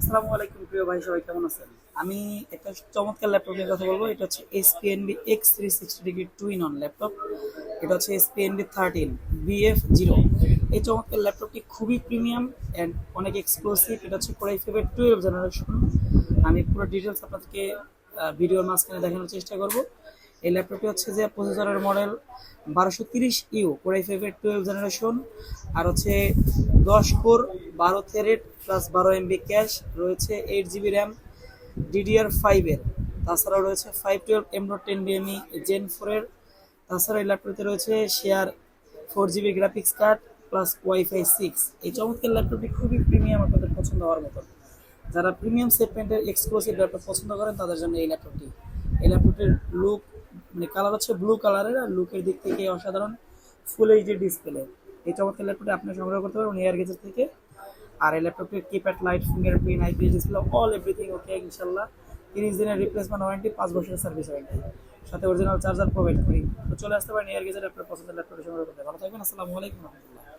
আসসালামু আলাইকুম, প্রিয় ভাই, সবাই কেমন আছেন? আমি একটা চমৎকার ল্যাপটপ নিয়ে কথা বলব, এটা হচ্ছে এসপিএনবি x three sixty degree two in one laptop. এটা হচ্ছে এসপিএনবি থার্টিন বিএফ জিরো এই চমৎকার ল্যাপটপটি খুবই প্রিমিয়াম অ্যান্ড অনেক এক্সক্লুসিভ এটা হচ্ছে কোরাই ফেভের টুয়েলভ জেনারেশন আমি পুরো ডিটেলস আপনাদেরকে ভিডিওর মাঝখানে দেখানোর চেষ্টা করব। এই ল্যাপটপটি হচ্ছে যে প্রসেসরের মডেল বারোশো তিরিশ ইউ কোরাই ফাইভের টুয়েলভ জেনারেশন আর হচ্ছে দশ কোর বারো থ্রেড প্লাস বারো এমবি ক্যাশ রয়েছে এইট জিবি র্যাম ডিডিআর ফাইভের তাছাড়াও রয়েছে five twelve M dot ten DME gen ফোরের তাছাড়া এই ল্যাপটপটিতে রয়েছে share four GB graphics card plus WiFi six এই চমৎকার ল্যাপটপটি খুবই প্রিমিয়াম আপনাদের পছন্দ হওয়ার মতো। যারা প্রিমিয়াম সেগমেন্টের এক্সক্লুসিভ ল্যাপটপ পছন্দ করেন, তাদের জন্য এই ল্যাপটপটি। এই ল্যাপটপটির লুক মানে কালার হচ্ছে ব্লু কালারের আর লুকের দিক থেকে অসাধারণ ফুল এইচডি ডিসপ্লে এই চমৎকার ল্যাপটপটি আপনি সংগ্রহ করতে পারবেন এয়ার গেজের থেকে। আর এই ল্যাপটপটি keypad light fingerprint IPS display all everything okay ইনশাল্লাহ তিরিশ দিনের রিপ্লেসমেন্ট ওয়ারেন্টি পাঁচ বছরের সার্ভিস ওয়ারেন্টি সাথে অরিজিনাল চার্জার প্রোভাইড করি। তো চলে আসতে পারেন এয়ার গেজের আপনার পছন্দের ল্যাপটপটি সংগ্রহ করতে। ভালো থাকবেন, আসসালামু আলাইকুম রহমতুল্লাহ।